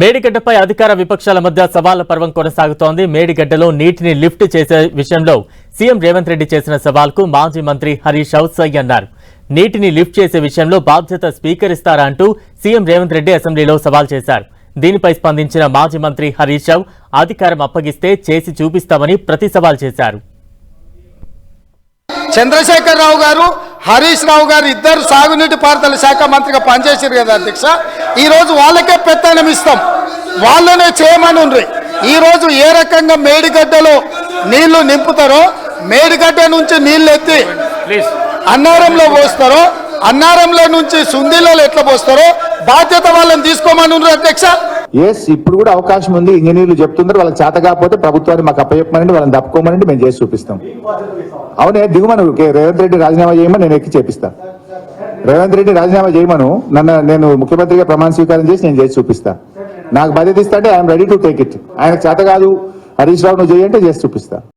మేడిగడ్డపై అధికార విపక్షాల మధ్య సవాళ్ళ పర్వం కొనసాగుతోంది. మేడిగడ్డలో నీటిని లిఫ్ట్ చేసే విషయంలో సీఎం రేవంత్ రెడ్డి చేసిన సవాల్కు మాజీ మంత్రి హరీష్ సై అన్నారు. నీటిని లిఫ్ట్ చేసే విషయంలో బాధ్యత స్వీకరిస్తారా అంటూ సీఎం రేవంత్ రెడ్డి అసెంబ్లీలో సవాల్ చేశారు. దీనిపై స్పందించిన మాజీ మంత్రి హరీష్ రావు అధికారం అప్పగిస్తే చేసి చూపిస్తామని ప్రతి సవాల్ చేశారు. చంద్రశేఖర్ రావు గారు హరీష్ రావు గారు ఇద్దరు సాగునీటి పారుదల శాఖ మంత్రిగా పనిచేసారు కదా అధ్యక్ష? ఈ రోజు వాళ్ళకే పెత్తనం ఇస్తాం. వాళ్ళనే చేయమని ఉండ్రి. ఈ రోజు ఏ రకంగా మేడిగడ్డలో నీళ్ళు నింపుతారో మేడిగడ్డ నుంచి నీళ్ళు ఎత్తి అన్నారంలో పోస్తారో అన్నారంలో నుంచి సుందీలలో ఎట్లా పోస్తారో బాధ్యత వాళ్ళని తీసుకోమని ఉండ్రి అధ్యక్ష. ఎస్ ఇప్పుడు కూడా అవకాశం ఉంది. ఇంజనీర్లు చెప్తున్నారు వాళ్ళకి చేత కాకపోతే ప్రభుత్వాన్ని మాకు అప్పచెప్పమనండి వాళ్ళని తప్పుకోమనండి మేము చేసి చూపిస్తాం. అవునే దిగుమను రేవంత్ రెడ్డి రాజీనామా చేయమని నేను ఎక్కి చేపిస్తా రేవంత్ రెడ్డి రాజీనామా చేయమను నన్ను నేను ముఖ్యమంత్రిగా ప్రమాణ స్వీకారం చేసి నేను చేసి చూపిస్తా. నాకు బాధ్యత ఇస్తా అంటే I'm ready to take it ఆయనకు చేత కాదు హరీష్ రావు నువ్వు చేయంటే చేసి చూపిస్తా.